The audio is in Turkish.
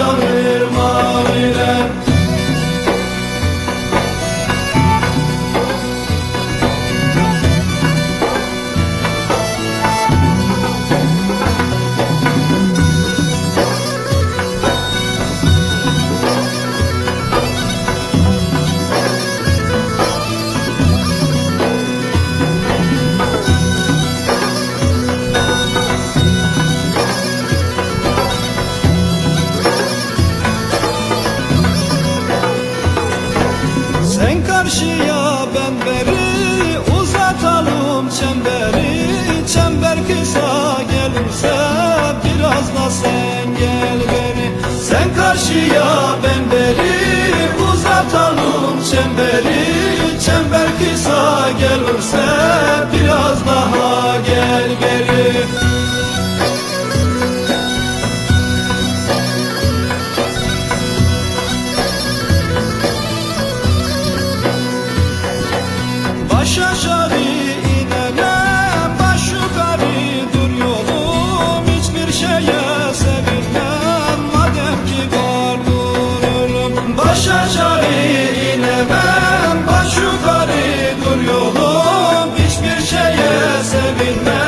so good. Sen karşıya ben beri. Uzatalım çemberi. Çember kısa gelirse biraz da sen gel beni. Sen karşıya ben beri. Uzatalım çemberi. Baş aşağı inenem baş yukarı dur yolum. Hiçbir şeye sevinmem madem ki vardır ölüm. Baş aşağı inenem baş yukarı dur yolum. Hiçbir şeye sevinmem.